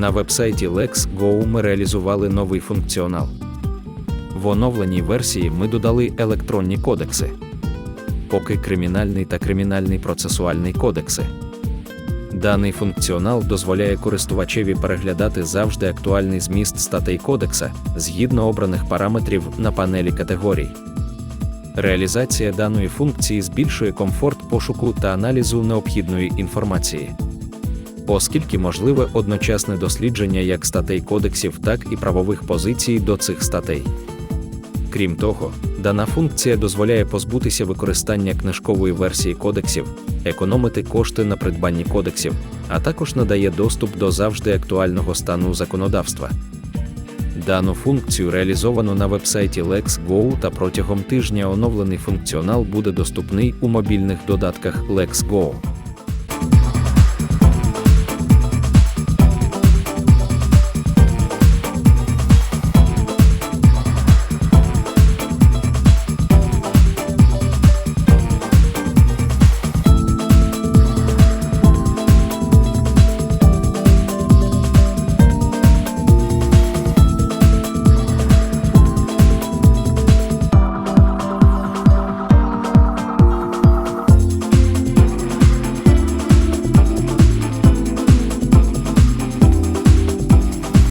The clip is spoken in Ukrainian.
На вебсайті LexGo ми реалізували новий функціонал. В оновленій версії ми додали електронні кодекси, поки кримінальний та кримінальний процесуальний кодекси. Даний функціонал дозволяє користувачеві переглядати завжди актуальний зміст статей кодекса згідно обраних параметрів на панелі категорій. Реалізація даної функції збільшує комфорт пошуку та аналізу необхідної інформації, оскільки можливе одночасне дослідження як статей кодексів, так і правових позицій до цих статей. Крім того, дана функція дозволяє позбутися використання книжкової версії кодексів, економити кошти на придбанні кодексів, а також надає доступ до завжди актуального стану законодавства. Дану функцію реалізовано на вебсайті LexGo та протягом тижня оновлений функціонал буде доступний у мобільних додатках LexGo.